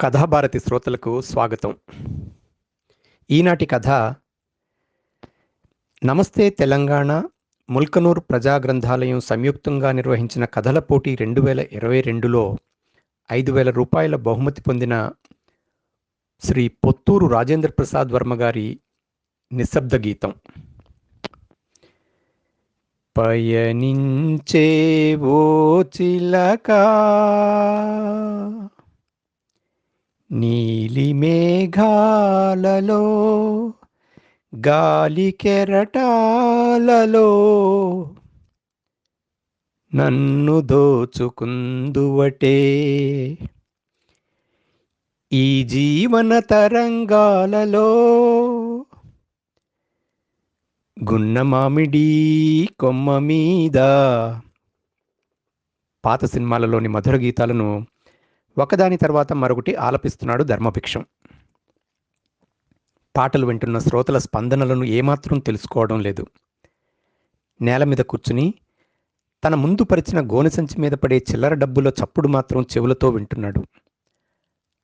కథాభారతి శ్రోతలకు స్వాగతం. ఈనాటి కథ నమస్తే తెలంగాణ ముల్కనూర్ ప్రజా గ్రంథాలయం సంయుక్తంగా నిర్వహించిన కథల పోటీ రెండు వేల ఇరవై రెండులో ఐదు వేల రూపాయల బహుమతి పొందిన శ్రీ పొత్తూరు రాజేంద్ర ప్రసాద్ వర్మ గారి నిశ్శబ్ద గీతం. పయనించే ఓ చిలకా నీలి మేఘాలలో గాలి కెరటాలలో నన్ను దోచుకుందువటే. ఈ జీవన తరంగాలలో గున్న మామిడి కొమ్మ మీద పాత సినిమాలలోని మధుర గీతాలను ఒకదాని తర్వాత మరొకటి ఆలపిస్తున్నాడు ధర్మభిక్షం. పాటలు వింటున్న శ్రోతల స్పందనలను ఏమాత్రం తెలుసుకోవడం లేదు. నేల మీద కూర్చుని తన ముందు పరిచిన గోనె సంచి మీద పడే చిల్లర డబ్బులో చప్పుడు మాత్రం చెవులతో వింటున్నాడు.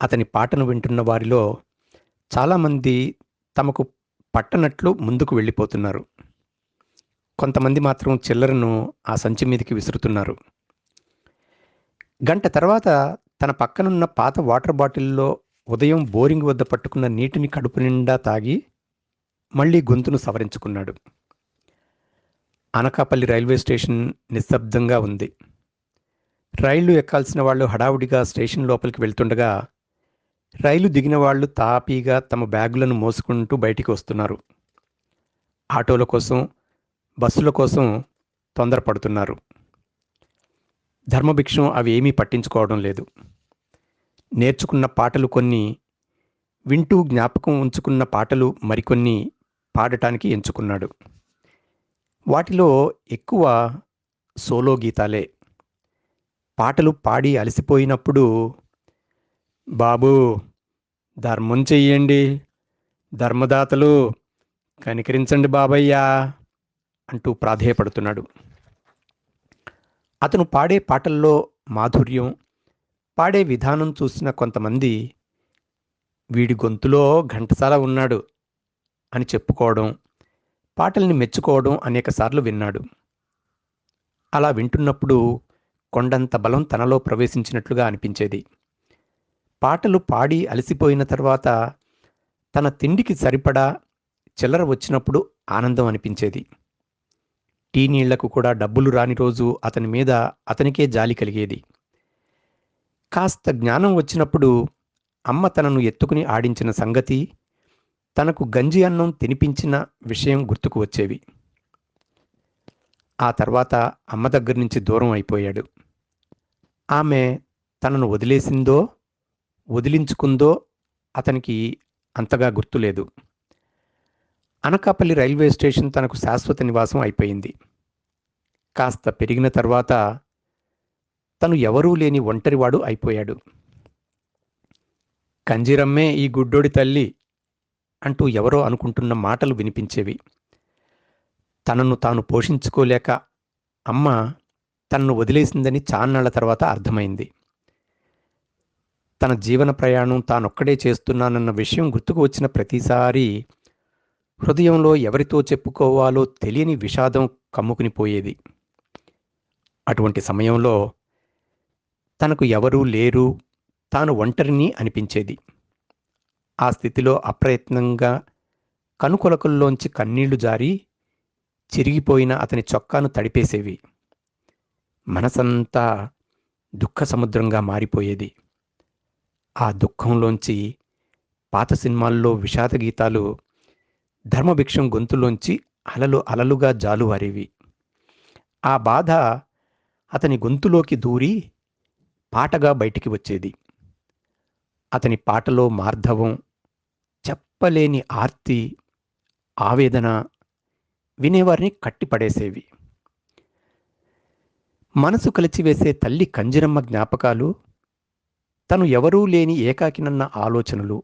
అతని పాటను వింటున్న వారిలో చాలామంది తమకు పట్టనట్లు ముందుకు వెళ్ళిపోతున్నారు. కొంతమంది మాత్రం చిల్లరను ఆ సంచి మీదకి విసురుతున్నారు. గంట తర్వాత తన పక్కనున్న పాత వాటర్ బాటిల్లో ఉదయం బోరింగ్ వద్ద పట్టుకున్న నీటిని కడుపు నిండా తాగి మళ్ళీ గొంతును సవరించుకున్నాడు. అనకాపల్లి రైల్వే స్టేషన్ నిశ్శబ్దంగా ఉంది. రైళ్ళు ఎక్కాల్సిన వాళ్ళు హడావుడిగా స్టేషన్ లోపలికి వెళ్తుండగా రైలు దిగిన వాళ్ళు తాపీగా తమ బ్యాగులను మోసుకుంటూ బయటికి వస్తున్నారు. ఆటోల కోసం బస్సుల కోసం తొందరపడుతున్నారు. ధర్మభిక్షం అవి ఏమీ పట్టించుకోవడం లేదు. నేర్చుకున్న పాటలు కొన్ని వింటూ జ్ఞాపకం ఉంచుకున్న పాటలు మరికొన్ని పాడటానికి ఎంచుకున్నాడు. వాటిలో ఎక్కువ సోలో గీతాలే. పాటలు పాడి అలసిపోయినప్పుడు బాబు ధర్మం చెయ్యండి ధర్మదాతలు కనికరించండి బాబయ్యా అంటూ ప్రాధేయపడుతున్నాడు. అతను పాడే పాటల్లో మాధుర్యం పాడే విధానం చూసిన కొంతమంది వీడి గొంతులో ఘంటసాల ఉన్నాడు అని చెప్పుకోవడం పాటల్ని మెచ్చుకోవడం అనేకసార్లు విన్నాడు. అలా వింటున్నప్పుడు కొండంత బలం తనలో ప్రవేశించినట్లుగా అనిపించేది. పాటలు పాడి అలసిపోయిన తర్వాత తన తిండికి సరిపడా చిల్లర వచ్చినప్పుడు ఆనందం అనిపించేది. టీ నీళ్ళకు కూడా డబ్బులు రాని రోజు అతని మీద అతనికే జాలి కలిగేది. కాస్త జ్ఞానం వచ్చినప్పుడు అమ్మ తనను ఎత్తుకుని ఆడించిన సంగతి తనకు గంజి అన్నం తినిపించిన విషయం గుర్తుకు వచ్చేవి. ఆ తర్వాత అమ్మ దగ్గర నుంచి దూరం అయిపోయాడు. ఆమె తనను వదిలేసిందో వదిలించుకుందో అతనికి అంతగా గుర్తులేదు. అనకాపల్లి రైల్వే స్టేషన్ తనకు శాశ్వత నివాసం అయిపోయింది. కాస్త పెరిగిన తర్వాత తను ఎవరూ లేని ఒంటరివాడు అయిపోయాడు. కంజీరమ్మే ఈ గుడ్డోడి తల్లి అంటూ ఎవరో అనుకుంటున్న మాటలు వినిపించేవి. తనను తాను పోషించుకోలేక అమ్మ తనను వదిలేసిందని చాన్నాళ్ళ తర్వాత అర్థమైంది. తన జీవన ప్రయాణం తానొక్కడే చేస్తున్నానన్న విషయం గుర్తుకు వచ్చిన ప్రతిసారి హృదయంలో ఎవరితో చెప్పుకోవాలో తెలియని విషాదం కమ్ముకుని పోయేది. అటువంటి సమయంలో తనకు ఎవరూ లేరు తాను ఒంటరిని అనిపించేది. ఆ స్థితిలో అప్రయత్నంగా కనుకొలకల్లోంచి కన్నీళ్ళు జారి చిరిగిపోయిన అతని చొక్కాను తడిపేసేవి. మనసంతా దుఃఖ సముద్రంగా మారిపోయేది. ఆ దుఃఖంలోంచి పాత సినిమాల్లో విషాద గీతాలు ధర్మభిక్షం గొంతులోంచి అలలు అలలుగా జాలువారేవి. ఆ బాధ అతని గొంతులోకి దూరి పాటగా బయటికి వచ్చేది. అతని పాటలో మార్ధవం చెప్పలేని ఆర్తి ఆవేదన వినేవారిని కట్టిపడేసేవి. మనసు కలిచివేసే తల్లి కంజిరమ్మ జ్ఞాపకాలు తను ఎవరూ లేని ఏకాకినన్న ఆలోచనలు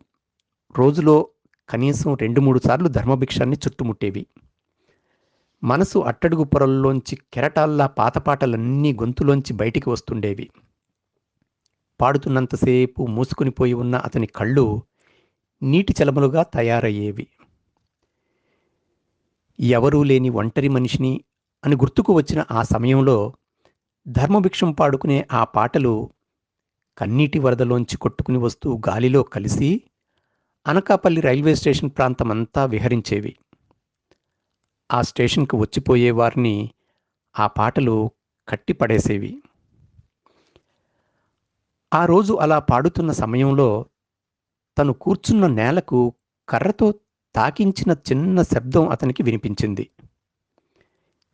రోజులో కనీసం రెండు మూడు సార్లు ధర్మభిక్షాన్ని చుట్టుముట్టేవి. మనసు అట్టడుగు పొరల్లోంచి కెరటాల్లా పాతపాటలన్నీ గొంతులోంచి బయటికి వస్తుండేవి. పాడుతున్నంతసేపు మూసుకునిపోయి ఉన్న అతని కళ్ళు నీటి చలమలుగా తయారయ్యేవి. ఎవరూ లేని ఒంటరి మనిషిని అని గుర్తుకు వచ్చిన ఆ సమయంలో ధర్మభిక్షం పాడుకునే ఆ పాటలు కన్నీటి వరదలోంచి కొట్టుకుని వస్తూ గాలిలో కలిసి అనకాపల్లి రైల్వే స్టేషన్ ప్రాంతమంతా విహరించేవి. ఆ స్టేషన్కు వచ్చిపోయే వారిని ఆ పాటలు కట్టిపడేసేవి. ఆ రోజు అలా పాడుతున్న సమయంలో తను కూర్చున్న నేలకు కర్రతో తాకించిన చిన్న శబ్దం అతనికి వినిపించింది.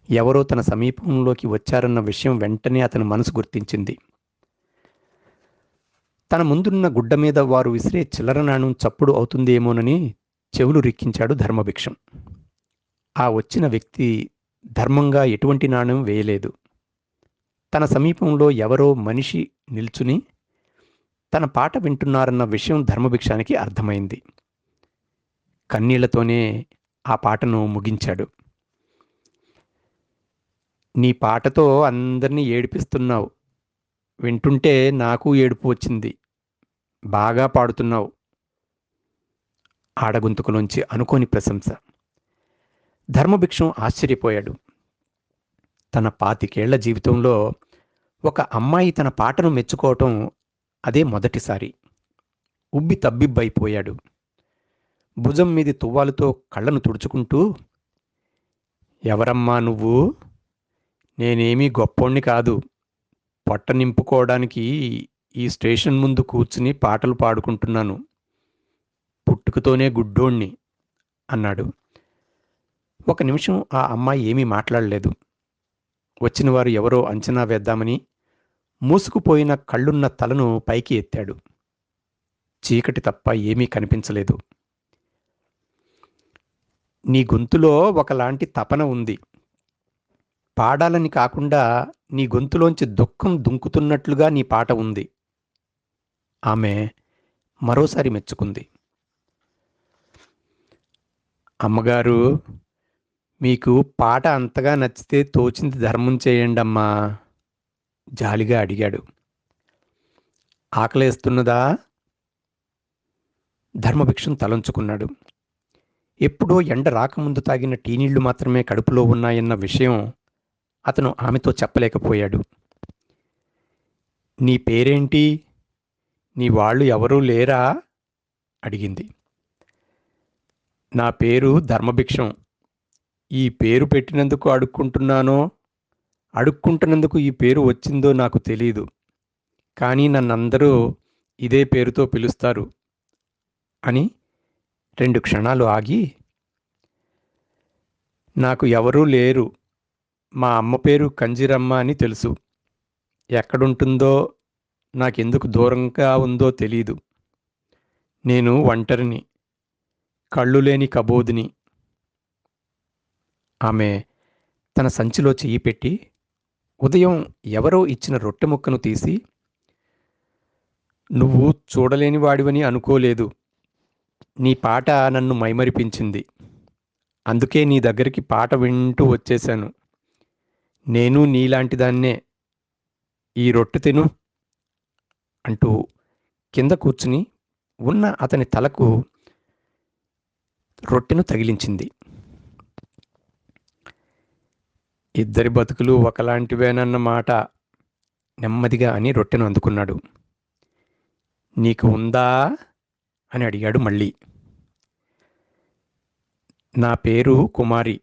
ఎవరో తన సమీపంలోకి వచ్చారన్న విషయం వెంటనే అతని మనసు గుర్తించింది. తన ముందున్న గుడ్డ మీద వారు విసిరే చిల్లర నాణం చప్పుడు అవుతుందేమోనని చెవులు రిక్కించాడు ధర్మభిక్షం. ఆ వచ్చిన వ్యక్తి ధర్మంగా ఎటువంటి నాణ్యం వేయలేదు. తన సమీపంలో ఎవరో మనిషి నిల్చుని తన పాట వింటున్నారన్న విషయం ధర్మభిక్షానికి అర్థమైంది. కన్నీళ్ళతోనే ఆ పాటను ముగించాడు. నీ పాటతో అందరినీ ఏడిపిస్తున్నావు. వింటుంటే నాకు ఏడుపు వచ్చింది. బాగా పాడుతున్నావు. ఆడగొంతుకులోంచి అనుకోని ప్రశంస. ధర్మభిక్షం ఆశ్చర్యపోయాడు. తన పాతికేళ్ళ జీవితంలో ఒక అమ్మాయి తన పాటను మెచ్చుకోవటం అదే మొదటిసారి. ఉబ్బి తబ్బిబ్బైపోయాడు. భుజం మీది తువ్వాలతో కళ్ళను తుడుచుకుంటూ ఎవరమ్మా నువ్వు? నేనేమీ గొప్పోణ్ణి కాదు. పొట్ట నింపుకోవడానికి ఈ స్టేషన్ ముందు కూర్చుని పాటలు పాడుకుంటున్నాను. పుట్టుకతోనే గుడ్డోణ్ణి అన్నాడు. ఒక నిమిషం ఆ అమ్మాయి ఏమీ మాట్లాడలేదు. వచ్చిన వారు ఎవరో అంచనా వేద్దామని మూసుకుపోయిన కళ్ళున్న తలను పైకి ఎత్తాడు. చీకటి తప్ప ఏమీ కనిపించలేదు. నీ గొంతులో ఒకలాంటి తపన ఉంది. పాడాలని కాకుండా నీ గొంతులోంచి దుఃఖం దుంకుతున్నట్లుగా నీ పాట ఉంది. ఆమె మరోసారి మెచ్చుకుంది. అమ్మగారు మీకు పాట అంతగా నచ్చితే తోచింది ధర్మం చేయండమ్మా జాలిగా అడిగాడు. ఆకలేస్తున్నదా? ధర్మభిక్షం తలంచుకున్నాడు. ఎప్పుడో ఎండ రాకముందు తాగిన టీనీళ్ళు మాత్రమే కడుపులో ఉన్నాయన్న విషయం అతను ఆమెతో చెప్పలేకపోయాడు. నీ పేరేంటి? నీ వాళ్ళు ఎవరూ లేరా? అడిగింది. నా పేరు ధర్మభిక్షం. ఈ పేరు పెట్టినందుకు అడుక్కుంటున్నానో అడుక్కుంటున్నందుకు ఈ పేరు వచ్చిందో నాకు తెలీదు. కానీ నన్నందరూ ఇదే పేరుతో పిలుస్తారు అని రెండు క్షణాలు ఆగి నాకు ఎవరూ లేరు. మా అమ్మ పేరు కంజిరమ్మ అని తెలుసు. ఎక్కడుంటుందో నాకెందుకు దూరంగా ఉందో తెలీదు. నేను ఒంటరిని కళ్ళు లేని కబోదిని. ఆమె తన సంచిలో చెయ్యి పెట్టి ఉదయం ఎవరో ఇచ్చిన రొట్టె ముక్కను తీసి నువ్వు చూడలేని వాడివని అనుకోలేదు. నీ పాట నన్ను మైమరిపించింది. అందుకే నీ దగ్గరికి పాట వింటూ వచ్చేశాను. నేను నీలాంటి దాన్నే ఈ రొట్టె తిను అంటూ కింద కూర్చుని ఉన్న అతని తలకు రొట్టెను తగిలించింది. ఇద్దరి బతుకులు ఒకలాంటివేనన్న మాట నెమ్మదిగా అని రొట్టెను అందుకున్నాడు. నీకు ఉందా? అని అడిగాడు మళ్ళీ. నా పేరు కుమారి.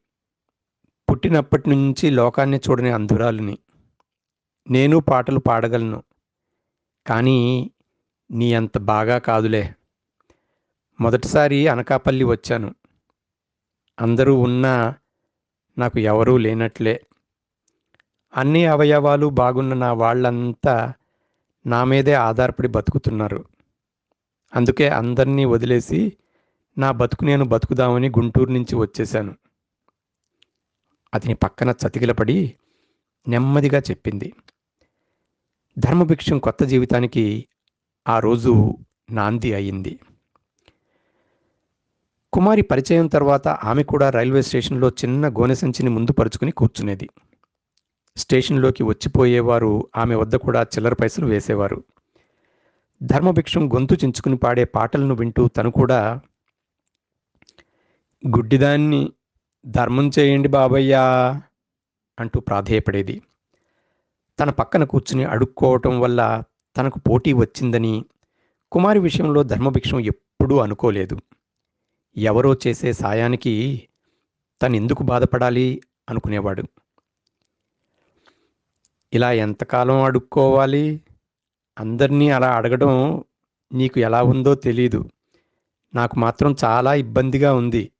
పుట్టినప్పటి నుంచి లోకాన్ని చూడని అంధురాలిని. నేను పాటలు పాడగలను. కానీ నీ అంత బాగా కాదులే. మొదటిసారి అనకాపల్లి వచ్చాను. అందరూ ఉన్నా నాకు ఎవరూ లేనట్లే. అన్ని అవయవాలు బాగున్న నా వాళ్ళంతా నా మీదే ఆధారపడి బతుకుతున్నారు. అందుకే అందరినీ వదిలేసి నా బతుకు నేను బతుకుదామని గుంటూరు నుంచి వచ్చేశాను. అతని పక్కన చతికిలపడి నెమ్మదిగా చెప్పింది. ధర్మభిక్షం కొత్త జీవితానికి ఆ రోజు నాంది అయింది. కుమారి పరిచయం తర్వాత ఆమె కూడా రైల్వే స్టేషన్లో చిన్న గోనె సంచిని ముందు పరుచుకుని కూర్చునేది. స్టేషన్లోకి వచ్చిపోయేవారు ఆమె వద్ద కూడా చిల్లర పైసలు వేసేవారు. ధర్మభిక్షం గొంతు చించుకుని పాడే పాటలను వింటూ తను కూడా గుడ్డిదాన్ని ధర్మం చేయండి బాబయ్యా అంటూ ప్రాధేయపడేది. తన పక్కన కూర్చుని అడుక్కోవటం వల్ల తనకు పోటీ వచ్చిందని కుమారి విషయంలో ధర్మభిక్షం ఎప్పుడూ అనుకోలేదు. ఎవరో చేసే సాయానికి తనెందుకు బాధపడాలి అనుకునేవాడు. ఇలా ఎంతకాలం అడుక్కోవాలి? అందరినీ అలా అడగడం నీకు ఎలా ఉందో తెలీదు. నాకు మాత్రం చాలా ఇబ్బందిగా ఉంది.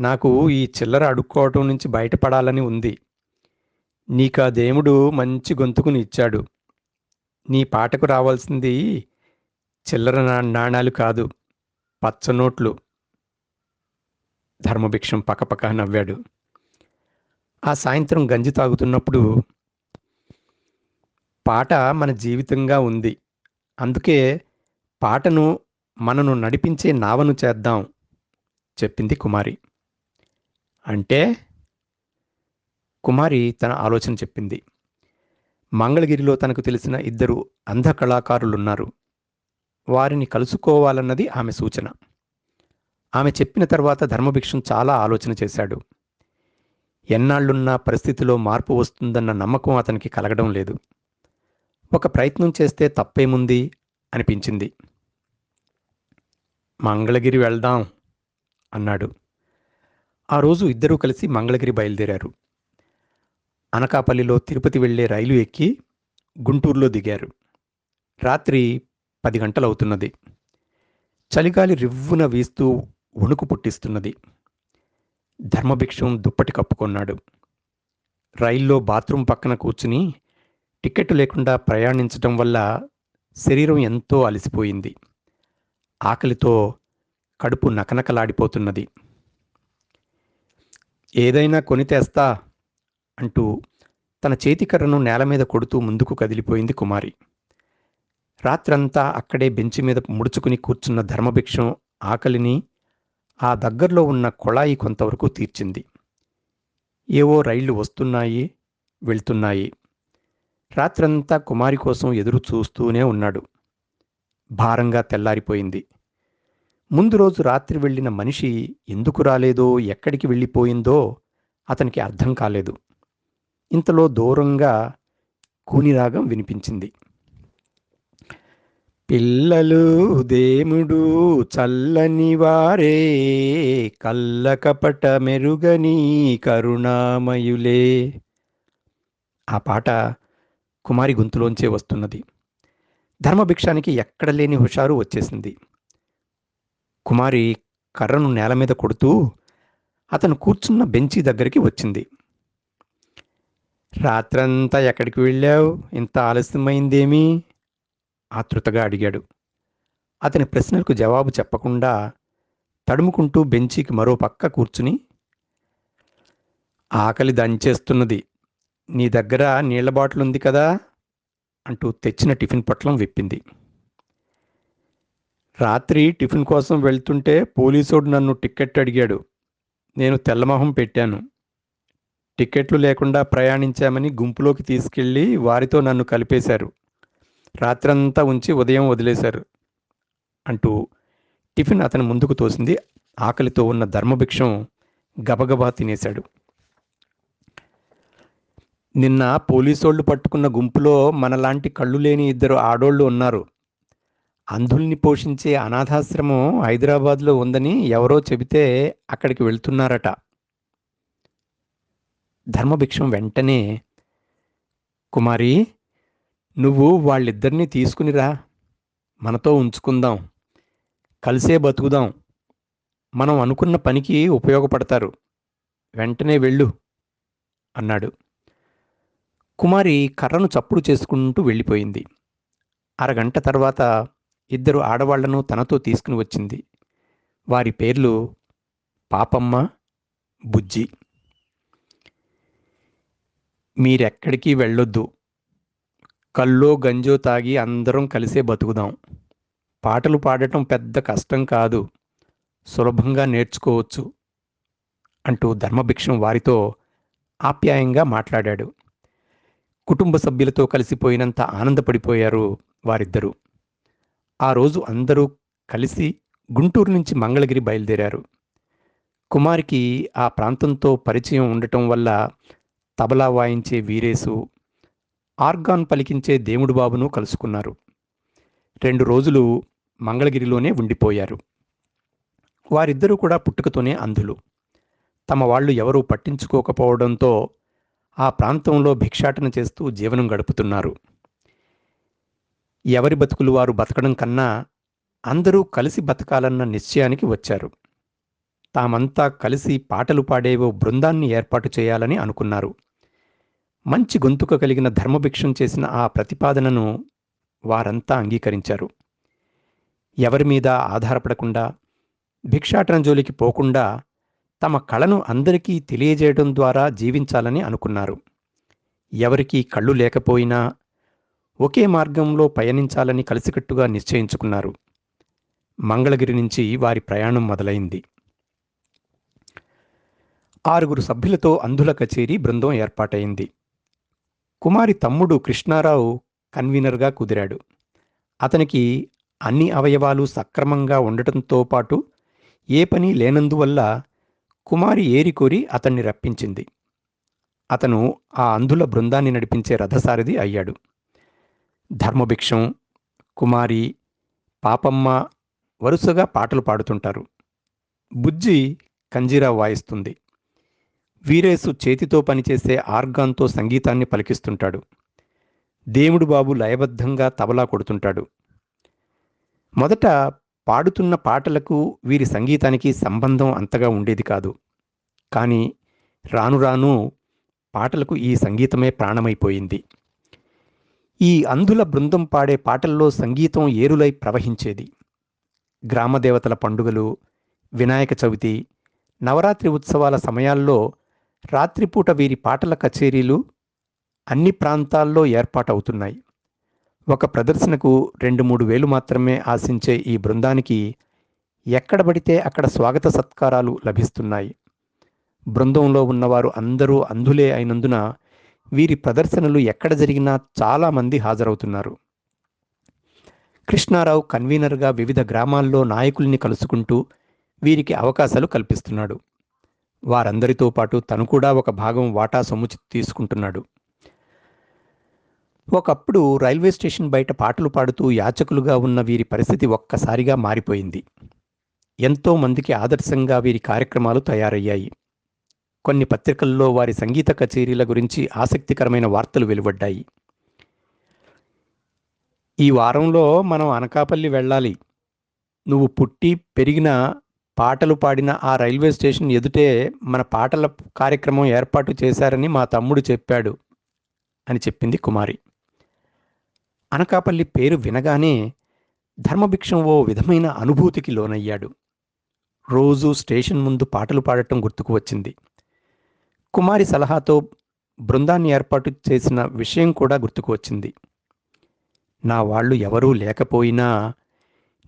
నాకు ఈ చిల్లర అడుక్కోవటం నుంచి బయటపడాలని ఉంది. నీకు ఆ దేవుడు మంచి గొంతుకుని ఇచ్చాడు. నీ పాటకు రావాల్సింది చిల్లర నాణాలు కాదు పచ్చనోట్లు ధర్మభిక్షం పకపక నవ్వాడు. ఆ సాయంత్రం గంజి తాగుతున్నప్పుడు పాట మన జీవితంగా ఉంది. అందుకే పాటను మనను నడిపించే నావను చేద్దాం చెప్పింది కుమారి. అంటే కుమారి తన ఆలోచన చెప్పింది. మంగళగిరిలో తనకు తెలిసిన ఇద్దరు అంధ కళాకారులున్నారు. వారిని కలుసుకోవాలన్నది ఆమె సూచన. ఆమె చెప్పిన తర్వాత ధర్మభిక్షం చాలా ఆలోచన చేశాడు. ఎన్నాళ్ళున్న పరిస్థితిలో మార్పు వస్తుందన్న నమ్మకం అతనికి కలగడం లేదు. ఒక ప్రయత్నం చేస్తే తప్పేముంది? అనిపించింది. మంగళగిరి వెళ్దాం అన్నాడు. ఆ రోజు ఇద్దరూ కలిసి మంగళగిరి బయలుదేరారు. అనకాపల్లిలో తిరుపతి వెళ్ళే రైలు ఎక్కి గుంటూరులో దిగారు. రాత్రి పది గంటలవుతున్నది. చలిగాలి రివ్వున వీస్తూ వణుకు పుట్టిస్తున్నది. ధర్మభిక్షం దుప్పటి కప్పుకొన్నాడు. రైల్లో బాత్రూం పక్కన కూర్చుని టికెట్ లేకుండా ప్రయాణించటం వల్ల శరీరం ఎంతో అలసిపోయింది. ఆకలితో కడుపు నకనకలాడిపోతున్నది. ఏదైనా కొని తెస్తా అంటూ తన చేతికర్రను నేల మీద కొడుతూ ముందుకు కదిలిపోయింది కుమారి. రాత్రంతా అక్కడే బెంచి మీద ముడుచుకుని కూర్చున్న ధర్మభిక్షం ఆకలిని ఆ దగ్గరలో ఉన్న కొళాయి కొంతవరకు తీర్చింది. ఏవో రైళ్ళు వస్తున్నాయి వెళ్తున్నాయి. రాత్రంతా కుమారి కోసం ఎదురు చూస్తూనే ఉన్నాడు. భారంగా తెల్లారిపోయింది. ముందు రోజు రాత్రి వెళ్ళిన మనిషి ఎందుకు రాలేదో ఎక్కడికి వెళ్ళిపోయిందో అతనికి అర్థం కాలేదు. ఇంతలో దూరంగా కూనిరాగం వినిపించింది. పిల్లలు దేముడు చల్లని వారే కల్లకపట మెరుగని కరుణామయులే. ఆ పాట కుమారి గొంతులోంచే వస్తున్నది. ధర్మభిక్షానికి ఎక్కడ లేని హుషారు వచ్చేసింది. కుమారి కర్రను నేల మీద కొడుతూ అతను కూర్చున్న బెంచి దగ్గరికి వచ్చింది. రాత్రంతా ఎక్కడికి వెళ్ళావు? ఇంత ఆలస్యమైందేమీ? ఆతృతగా అడిగాడు. అతని ప్రశ్నలకు జవాబు చెప్పకుండా తడుముకుంటూ బెంచీకి మరో పక్క కూర్చుని ఆకలి దంచేస్తున్నది. నీ దగ్గర నీళ్ళ బాటిల్ ఉంది కదా? అంటూ తెచ్చిన టిఫిన్ పొట్లం విప్పింది. రాత్రి టిఫిన్ కోసం వెళ్తుంటే పోలీసోడు నన్ను టిక్కెట్ అడిగాడు. నేను తెల్లమొహం పెట్టాను. టిక్కెట్లు లేకుండా ప్రయాణించామని గుంపులోకి తీసుకెళ్ళి వారితో నన్ను కలిపేశారు. రాత్రంతా ఉంచి ఉదయం వదిలేశారు. అంటూ టిఫిన్ అతని ముందుకు తోసింది. ఆకలితో ఉన్న ధర్మభిక్షం గబగబా తినేశాడు. నిన్న పోలీసోళ్ళు పట్టుకున్న గుంపులో మనలాంటి కళ్ళు లేని ఇద్దరు ఆడోళ్ళు ఉన్నారు. అంధుల్ని పోషించే అనాథాశ్రమం హైదరాబాద్లో ఉందని ఎవరో చెబితే అక్కడికి వెళ్తున్నారట. ధర్మభిక్షం వెంటనే కుమారి నువ్వు వాళ్ళిద్దరినీ తీసుకునిరా. మనతో ఉంచుకుందాం. కలిసే బతుకుదాం. మనం అనుకున్న పనికి ఉపయోగపడతారు. వెంటనే వెళ్ళు అన్నాడు. కుమారి కర్రను చప్పుడు చేసుకుంటూ వెళ్ళిపోయింది. అరగంట తర్వాత ఇద్దరు ఆడవాళ్ళను తనతో తీసుకుని వచ్చింది. వారి పేర్లు పాపమ్మ బుజ్జి. మీరెక్కడికి వెళ్ళొద్దు. కల్లో గంజో తాగి అందరం కలిసే బతుకుదాం. పాటలు పాడటం పెద్ద కష్టం కాదు. సులభంగా నేర్చుకోవచ్చు అంటూ ధర్మభిక్షం వారితో ఆప్యాయంగా మాట్లాడాడు. కుటుంబ సభ్యులతో కలిసిపోయినంత ఆనందపడిపోయారు వారిద్దరూ. ఆ రోజు అందరూ కలిసి గుంటూరు నుంచి మంగళగిరి బయలుదేరారు. కుమారికి ఆ ప్రాంతంతో పరిచయం ఉండటం వల్ల తబలా వాయించే వీరేసు ఆర్గాన్ పలికించే దేవుడు బాబును కలుసుకున్నారు. రెండు రోజులు మంగళగిరిలోనే ఉండిపోయారు. వారిద్దరూ కూడా పుట్టుకతోనే అంధులు. తమ వాళ్ళు ఎవరూ పట్టించుకోకపోవడంతో ఆ ప్రాంతంలో భిక్షాటన చేస్తూ జీవనం గడుపుతున్నారు. ఎవరి బతుకులు వారు బతకడం కన్నా అందరూ కలిసి బతకాలన్న నిశ్చయానికి వచ్చారు. తామంతా కలిసి పాటలు పాడేవో బృందాన్ని ఏర్పాటు చేయాలని అనుకున్నారు. మంచి గొంతుక కలిగిన ధర్మభిక్షం చేసిన ఆ ప్రతిపాదనను వారంతా అంగీకరించారు. ఎవరి మీద ఆధారపడకుండా భిక్షాటన జోలికి పోకుండా తమ కళను అందరికీ తెలియజేయడం ద్వారా జీవించాలని అనుకున్నారు. ఎవరికీ కళ్ళు లేకపోయినా ఒకే మార్గంలో పయనించాలని కలిసికట్టుగా నిశ్చయించుకున్నారు. మంగళగిరి నుంచి వారి ప్రయాణం మొదలైంది. ఆరుగురు సభ్యులతో అంధుల కచేరీ బృందం ఏర్పాటైంది. కుమారి తమ్ముడు కృష్ణారావు కన్వీనర్గా కుదిరాడు. అతనికి అన్ని అవయవాలు సక్రమంగా ఉండటంతో పాటు ఏ పని లేనందువల్ల కుమారి ఏరికోరి అతన్ని రప్పించింది. అతను ఆ అంధుల బృందాన్ని నడిపించే రథసారథి అయ్యాడు. ధర్మభిక్షం కుమారి పాపమ్మ వరుసగా పాటలు పాడుతుంటారు. బుజ్జి కంజీరా వాయిస్తుంది. వీరేసు చేతితో పనిచేసే ఆర్గాన్తో సంగీతాన్ని పలికిస్తుంటాడు. దేవుడు బాబు లయబద్ధంగా తబలా కొడుతుంటాడు. మొదట పాడుతున్న పాటలకు వీరి సంగీతానికి సంబంధం అంతగా ఉండేది కాదు. కానీ రాను రాను పాటలకు ఈ సంగీతమే ప్రాణమైపోయింది. ఈ అంధుల బృందం పాడే పాటల్లో సంగీతం ఏరులై ప్రవహించేది. గ్రామదేవతల పండుగలు వినాయక చవితి నవరాత్రి ఉత్సవాల సమయాల్లో రాత్రిపూట వీరి పాటల కచేరీలు అన్ని ప్రాంతాల్లో ఏర్పాటవుతున్నాయి. ఒక ప్రదర్శనకు రెండు మూడు వేలు మాత్రమే ఆశించే ఈ బృందానికి ఎక్కడ పడితే అక్కడ స్వాగత సత్కారాలు లభిస్తున్నాయి. బృందంలో ఉన్నవారు అందరూ అంధులే అయినందున వీరి ప్రదర్శనలు ఎక్కడ జరిగినా చాలామంది హాజరవుతున్నారు. కృష్ణారావు కన్వీనర్గా వివిధ గ్రామాల్లో నాయకుల్ని కలుసుకుంటూ వీరికి అవకాశాలు కల్పిస్తున్నాడు. వారందరితో పాటు తను కూడా ఒక భాగం వాటా సొమ్ము తీసుకుంటున్నాడు. ఒకప్పుడు రైల్వే స్టేషన్ బయట పాటలు పాడుతూ యాచకులుగా ఉన్న వీరి పరిస్థితి ఒక్కసారిగా మారిపోయింది. ఎంతోమందికి ఆదర్శంగా వీరి కార్యక్రమాలు తయారయ్యాయి. కొన్ని పత్రికల్లో వారి సంగీత కచేరీల గురించి ఆసక్తికరమైన వార్తలు వెలువడ్డాయి. ఈ వారంలో మనం అనకాపల్లి వెళ్ళాలి. నువ్వు పుట్టి పెరిగిన పాటలు పాడిన ఆ రైల్వే స్టేషన్ ఎదుటే మన పాటల కార్యక్రమం ఏర్పాటు చేశారని మా తమ్ముడు చెప్పాడు అని చెప్పింది కుమారి. అనకాపల్లి పేరు వినగానే ధర్మభిక్షం ఓ విధమైన అనుభూతికి లోనయ్యాడు. రోజూ స్టేషన్ ముందు పాటలు పాడటం గుర్తుకు వచ్చింది. కుమారి సలహాతో బృందాన్ని ఏర్పాటు చేసిన విషయం కూడా గుర్తుకు వచ్చింది. నా వాళ్ళు ఎవరూ లేకపోయినా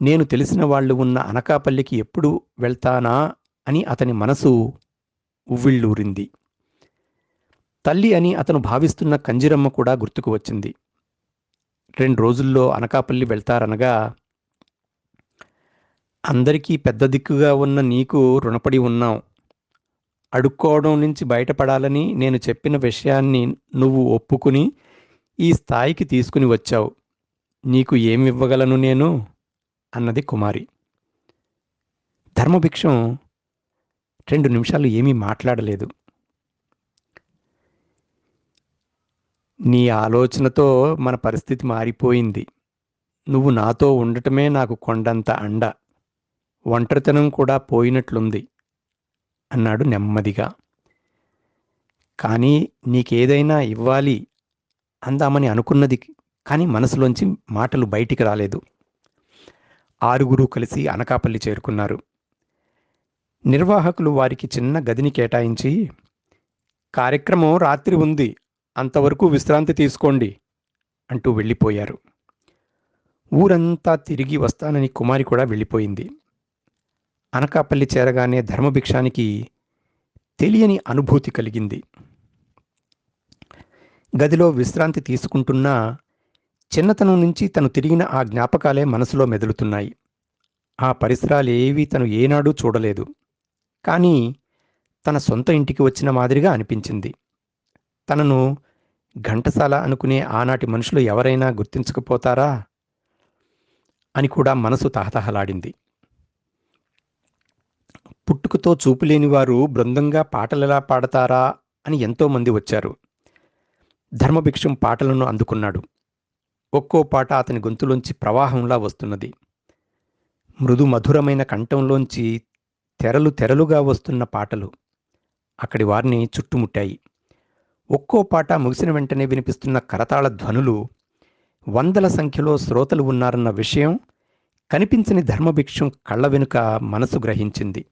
నేను తెలిసిన వాళ్ళు ఉన్న అనకాపల్లికి ఎప్పుడు వెళ్తానా అని అతని మనసు ఉవ్విళ్ళూరింది. తల్లి అని అతను భావిస్తున్న కంజిరమ్మ కూడా గుర్తుకు వచ్చింది. రెండు రోజుల్లో అనకాపల్లి వెళ్తారనగా అందరికీ పెద్ద దిక్కుగా ఉన్న నీకు రుణపడి ఉన్నాం. అడుక్కోవడం నుంచి బయటపడాలని నేను చెప్పిన విషయాన్ని నువ్వు ఒప్పుకుని ఈ స్థాయికి తీసుకుని వచ్చావు. నీకు ఏమివ్వగలను నేను? అన్నది కుమారి. ధర్మభిక్షం రెండు నిమిషాలు ఏమీ మాట్లాడలేదు. నీ ఆలోచనతో మన పరిస్థితి మారిపోయింది. నువ్వు నాతో ఉండటమే నాకు కొండంత అండ. ఒంటరితనం కూడా పోయినట్లుంది. అన్నాడు నెమ్మదిగా. కానీ నీకేదైనా ఇవ్వాలి అందామని అనుకున్నది కానీ మనసులోంచి మాటలు బయటికి రాలేదు. ఆరుగురు కలిసి అనకాపల్లి చేరుకున్నారు. నిర్వాహకులు వారికి చిన్న గదిని కేటాయించి కార్యక్రమం రాత్రి ఉంది అంతవరకు విశ్రాంతి తీసుకోండి అంటూ వెళ్ళిపోయారు. ఊరంతా తిరిగి వస్తానని కుమారి కూడా వెళ్ళిపోయింది. అనకాపల్లి చేరగానే ధర్మభిక్షానికి తెలియని అనుభూతి కలిగింది. గదిలో విశ్రాంతి తీసుకుంటున్నా చిన్నతనం నుంచి తను తిరిగిన ఆ జ్ఞాపకాలే మనసులో మెదులుతున్నాయి. ఆ పరిసరాలు ఏవీ తను ఏనాడూ చూడలేదు. కానీ తన సొంత ఇంటికి వచ్చిన మాదిరిగా అనిపించింది. తనను ఘంటసాల అనుకునే ఆనాటి మనుషులు ఎవరైనా గుర్తించకపోతారా? అని కూడా మనసు తహతహలాడింది. పుట్టుకతో చూపులేని వారు బృందంగా పాటలెలా పాడతారా అని ఎంతోమంది వచ్చారు. ధర్మభిక్షం పాటలను అందుకున్నాడు. ఒక్కో పాట అతని గొంతులోంచి ప్రవాహంలా వస్తున్నది. మృదు మధురమైన కంఠంలోంచి తెరలు తెరలుగా వస్తున్న పాటలు అక్కడి వారిని చుట్టుముట్టాయి. ఒక్కో పాట ముగిసిన వెంటనే వినిపిస్తున్న కరతాళ ధ్వనులు వందల సంఖ్యలో శ్రోతలు ఉన్నారన్న విషయం కనిపించని ధర్మభిక్షం కళ్ళ వెనుక మనసు గ్రహించింది.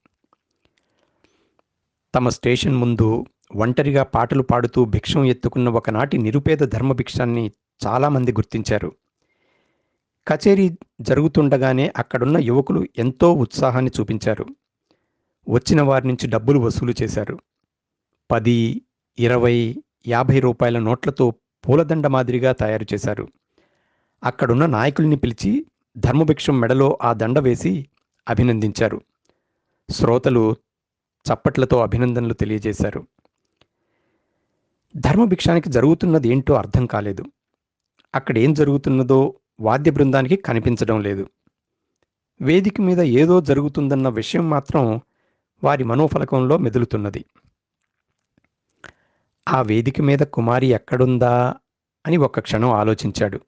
తమ స్టేషన్ ముందు ఒంటరిగా పాటలు పాడుతూ భిక్షం ఎత్తుకున్న ఒకనాటి నిరుపేద ధర్మభిక్షాన్ని చాలామంది గుర్తించారు. కచేరీ జరుగుతుండగానే అక్కడున్న యువకులు ఎంతో ఉత్సాహాన్ని చూపించారు. వచ్చిన వారి నుంచి డబ్బులు వసూలు చేశారు. పది ఇరవై యాభై రూపాయల నోట్లతో పూలదండ మాదిరిగా తయారు చేశారు. అక్కడున్న నాయకుల్ని పిలిచి ధర్మభిక్షం మెడలో ఆ దండ వేసి అభినందించారు. శ్రోతలు చప్పట్లతో అభినందనలు తెలియజేశారు. ధర్మభిక్షానికి జరుగుతున్నది ఏంటో అర్థం కాలేదు. అక్కడ ఏం జరుగుతున్నదో వాద్య బృందానికి కనిపించడం లేదు. వేదిక మీద ఏదో జరుగుతుందన్న విషయం మాత్రం వారి మనోఫలకంలో మెదులుతున్నది. ఆ వేదిక మీద కుమారి ఎక్కడుందా అని ఒక్క క్షణం ఆలోచించాడు.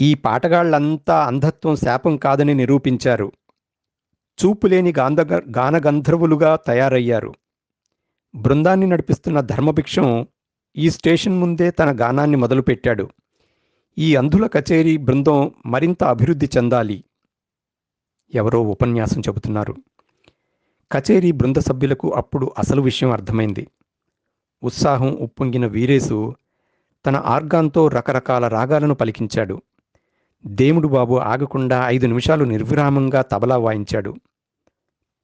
ఈ పాటగాళ్ళంతా అంధత్వం శాపం కాదని నిరూపించారు. చూపులేని గాంధ గానగంధర్వులుగా తయారయ్యారు. బృందాన్ని నడిపిస్తున్న ధర్మభిక్షం ఈ స్టేషన్ ముందే తన గానాన్ని మొదలుపెట్టాడు. ఈ అంధుల కచేరీ బృందం మరింత అభివృద్ధి చెందాలి. ఎవరో ఉపన్యాసం చెబుతున్నారు. కచేరీ బృంద సభ్యులకు అప్పుడు అసలు విషయం అర్థమైంది. ఉత్సాహం ఉప్పొంగిన వీరేసు తన ఆర్గాన్తో రకరకాల రాగాలను పలికించాడు. దేముడు బాబు ఆగకుండా ఐదు నిమిషాలు నిర్విరామంగా తబలా వాయించాడు.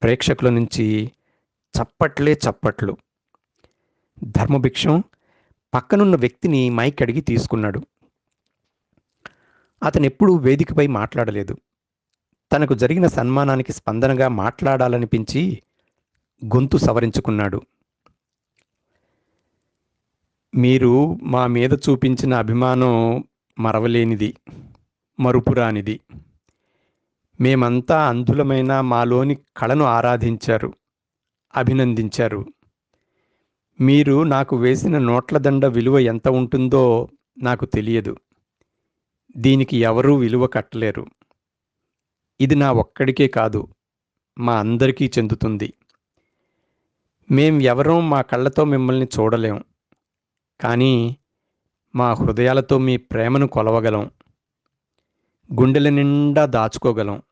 ప్రేక్షకుల నుంచి చప్పట్లే చప్పట్లు. ధర్మభిక్షం పక్కనున్న వ్యక్తిని మైక్ అడిగి తీసుకున్నాడు. అతనెప్పుడూ వేదికపై మాట్లాడలేదు. తనకు జరిగిన సన్మానానికి స్పందనగా మాట్లాడాలనిపించి గొంతు సవరించుకున్నాడు. మీరు మా మీద చూపించిన అభిమానం మరవలేనిది మరుపురానిది మేమంతా అంధులమైన మాలోని కళను ఆరాధించారు అభినందించారు. మీరు నాకు వేసిన నోట్ల దండ విలువ ఎంత ఉంటుందో నాకు తెలియదు. దీనికి ఎవరూ విలువ కట్టలేరు. ఇది నా ఒక్కడికే కాదు మా అందరికీ చెందుతుంది. మేం ఎవరూ మా కళ్ళతో మిమ్మల్ని చూడలేం కానీ మా హృదయాలతో మీ ప్రేమను కొలవగలం. గుండెల నిండా దాచుకోగలం.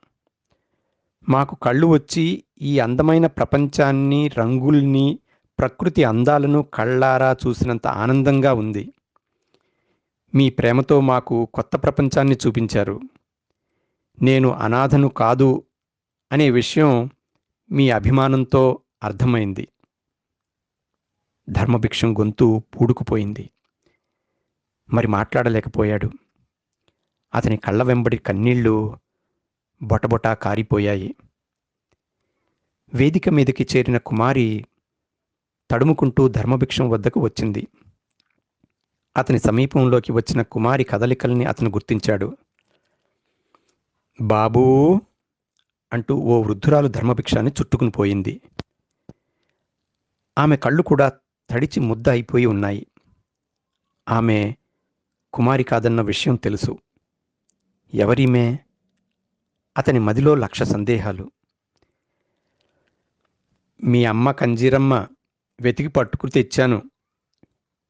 మాకు కళ్ళు వచ్చి ఈ అందమైన ప్రపంచాన్ని రంగుల్ని ప్రకృతి అందాలను కళ్ళారా చూసినంత ఆనందంగా ఉంది. మీ ప్రేమతో మాకు కొత్త ప్రపంచాన్ని చూపించారు. నేను అనాథను కాదు అనే విషయం మీ అభిమానంతో అర్థమైంది. ధర్మభిక్షం గొంతు పూడుకుపోయింది. మరి మాట్లాడలేకపోయాడు. అతని కళ్ళ వెంబడి కన్నీళ్ళు బొటబొటా కారిపోయాయి. వేదిక మీదకి చేరిన కుమారి తడుముకుంటూ ధర్మభిక్షం వద్దకు వచ్చింది. అతని సమీపంలోకి వచ్చిన కుమారి కదలికల్ని అతను గుర్తించాడు. బాబూ అంటూ ఓ వృద్ధురాలు ధర్మభిక్షాన్ని చుట్టుకుని పోయింది. ఆమె కళ్ళు కూడా తడిచి ముద్ద అయిపోయి ఉన్నాయి. ఆమె కుమారి కాదన్న విషయం తెలుసు. ఎవరిమే? అతని మదిలో లక్ష సందేహాలు. మీ అమ్మ కంజీరమ్మ వెతికి పట్టుకు తెచ్చాను.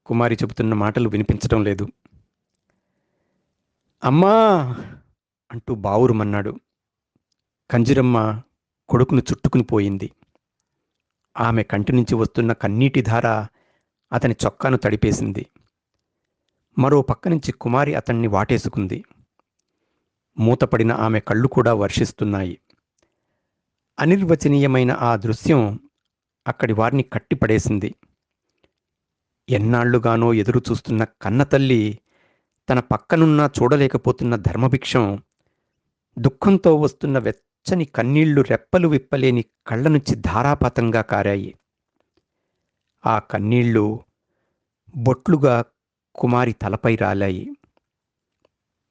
కుమారి చెబుతున్న మాటలు వినిపించడం లేదు. అమ్మా! అంటూ బావురుమన్నాడు. కంజీరమ్మ కొడుకును చుట్టుకుని పోయింది. ఆమె కంటి నుంచి వస్తున్న కన్నీటి ధార అతని చొక్కాను తడిపేసింది. మరో పక్క నుంచి కుమారి అతన్ని వాటేసుకుంది. మూతపడిన ఆమె కళ్ళు కూడా వర్షిస్తున్నాయి. అనిర్వచనీయమైన ఆ దృశ్యం అక్కడి వారిని కట్టిపడేసింది. ఎన్నాళ్ళుగానో ఎదురు చూస్తున్న కన్నతల్లి తన పక్కనున్నా చూడలేకపోతున్న ధర్మభిక్షం దుఃఖంతో వస్తున్న వెచ్చని కన్నీళ్ళు రెప్పలు విప్పలేని కళ్ళ నుంచి ధారాపాతంగా కారాయి. ఆ కన్నీళ్ళు బొట్లుగా కుమారి తలపై రాలాయి.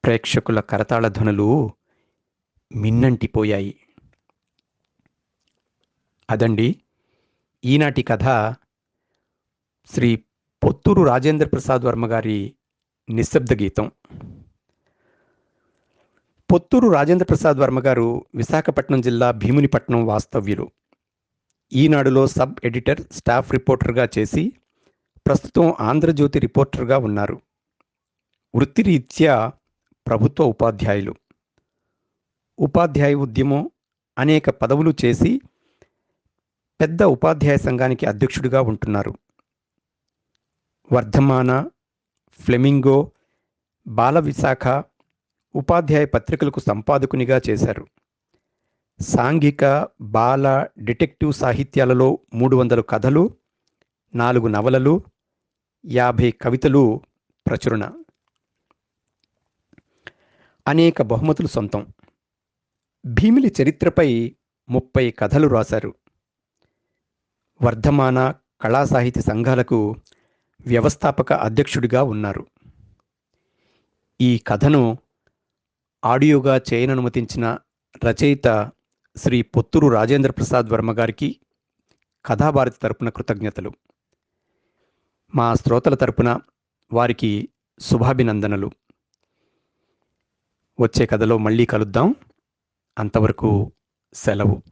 ప్రేక్షకుల కరతాళ ధ్వనులు మిన్నంటిపోయాయి. అదండి ఈనాటి కథ శ్రీ పొత్తూరు రాజేంద్ర ప్రసాద్ వర్మ గారి నిశ్శబ్ద గీతం. పొత్తూరు రాజేంద్ర ప్రసాద్ వర్మ గారు విశాఖపట్నం జిల్లా భీమునిపట్నం వాస్తవ్యులు. ఈనాడులో సబ్ ఎడిటర్ స్టాఫ్ రిపోర్టర్గా చేసి ప్రస్తుతం ఆంధ్రజ్యోతి రిపోర్టర్గా ఉన్నారు. వృత్తిరీత్యా ప్రభుత్వ ఉపాధ్యాయులు. ఉపాధ్యాయ ఉద్యమం అనేక పదవులు చేసి పెద్ద ఉపాధ్యాయ సంఘానికి అధ్యక్షుడిగా ఉంటున్నారు. వర్ధమాన ఫ్లెమింగో బాల విశాఖ ఉపాధ్యాయ పత్రికలకు సంపాదకునిగా చేశారు. సాంఘిక బాల డిటెక్టివ్ సాహిత్యాలలో మూడు వందల కథలు నాలుగు నవలలు యాభై కవితలు ప్రచురణ. అనేక బహుమతులు సొంతం. భీమిలి చరిత్రపై ముప్పై కథలు రాశారు. వర్ధమాన కళా సాహిత్య సంఘాలకు వ్యవస్థాపక అధ్యక్షుడిగా ఉన్నారు. ఈ కథను ఆడియోగా చేయననుమతించిన రచయిత శ్రీ పొత్తూరు రాజేంద్ర ప్రసాద్ వర్మ గారికి కథాభారతి తరపున కృతజ్ఞతలు. మా శ్రోతల తరపున వారికి శుభాభినందనలు. వచ్చే కథలో మళ్ళీ కలుద్దాం. అంతవరకు సెలవు.